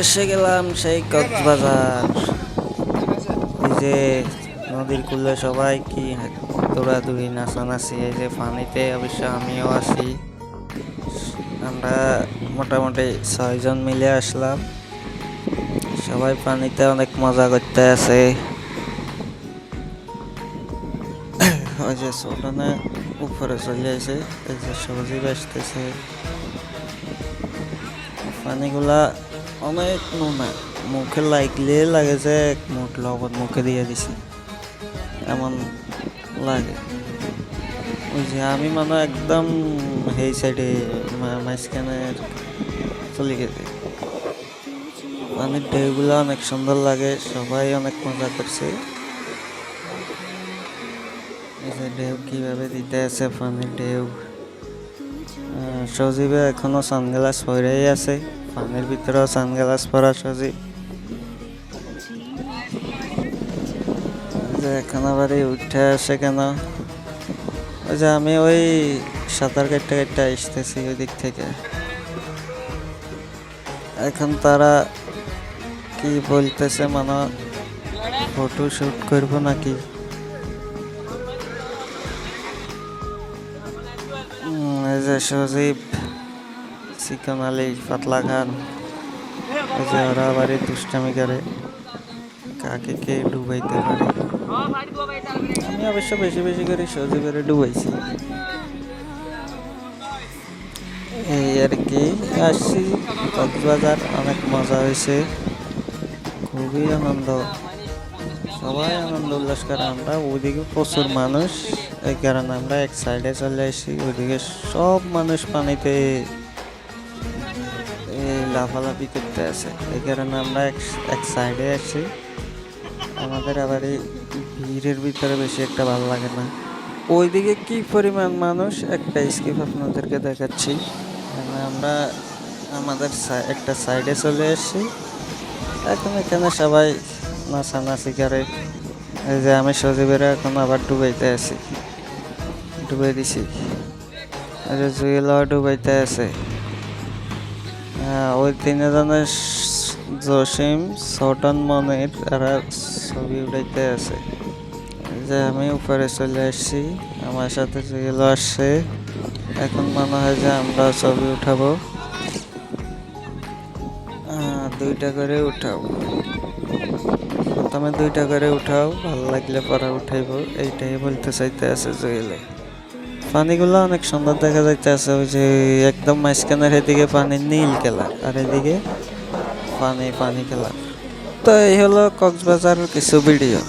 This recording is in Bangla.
এসে গেলাম সেই কক্সবাজার। এই যে নদীর কূলে সবাই কি দৌড়াদৌড়ি, নাচানাচি, এই যে পানিতে অবশ্য আমিও আছি। আমরা মোটামুটি ছয়জন মিলে আসলাম। সবাই পানিতে অনেক মজা করতে আছে। ওই যে সোটানে উপরে চলে আসে, এই যে সবজি বেচতেছে। পানিগুলা অনেক নোনা মুখে লাগলে লাগে যে এক মুঠ লবণ মুখে দিয়ে দিছি। এমন লাগে। ওই আমি মানে একদম এই সাইডে মাঝখানে চলে গেছে। পানির ঢেউগুলো অনেক সুন্দর লাগে, সবাই অনেক মজা করছে। ঢেউ কীভাবে দিতে আছে পানির ঢেউ। সজীবে এখনও সানগ্লাস পরেই আছে। পানির ভিতরেও সানগ্লাস পরা সজীব এখন আবার উঠে আসে কেন? ওই যে আমি ওই সাঁতার কাটতে কাটতে আসতেছি ওই দিক থেকে। এখন তারা কি বলতেছে মানে ফটো শুট করব নাকি? যে সজীব। চিকন আলী পাতলা খান যে ওরা আবার দুষ্টামি করে। কাকে কে ডুবাইতে পারে? আমি অবশ্য বেশি বেশি করে সজীবের ডুবাইছি। এই আর কি, আসছি। কক্সবাজার অনেক মজা হয়েছে। খুবই আনন্দ। সবাই আনন্দ উল্লাস করে। আমরা ওইদিকে প্রচুর মানুষ, এই কারণে আমরা এক সাইডে চলে আসি। ওইদিকে সব মানুষ পানিতে লাফালাফি করতে আছে এই কারণে আমরা এক সাইডে আসি। আমাদের আবার এই ভিড়ের ভিতরে বেশি একটা ভালো লাগে না। ওইদিকে কি পরিমাণ মানুষ? একটা স্কিপ আপনাদেরকে দেখাচ্ছি। আমরা আমাদের একটা সাইডে চলে এসেছি এখন এখানে সবাই নাচানাচি করে। যে আমি সজীবের এখন আবার ডুবাইতে আছি। ডুবাই দিছি। যে জুয়েলাও ডুবাইতে আছে। ওই তিনজনের স- জসিম, সটন, মনির, এরা ছবি উঠাইতে আছে। যে আমি উপরে চলে আসছি, আমার সাথে জুয়েলও আসছে, এখন মনে হয় যে আমরা ছবি উঠাবো। দুইটা করে উঠাও। প্রথমে দুইটা করে উঠাও, ভালো লাগলে পরে উঠাইবো, এইটাই বলতে চাইতে আছে জুয়েলে পানিগুলো অনেক সুন্দর দেখা যাইতে আছে ওই যে একদম মাঝখানের এদিকে পানি নীল খেলা আর এদিকে পানি পানি খেলা তো এই হলো কক্সবাজারের কিছু ভিডিও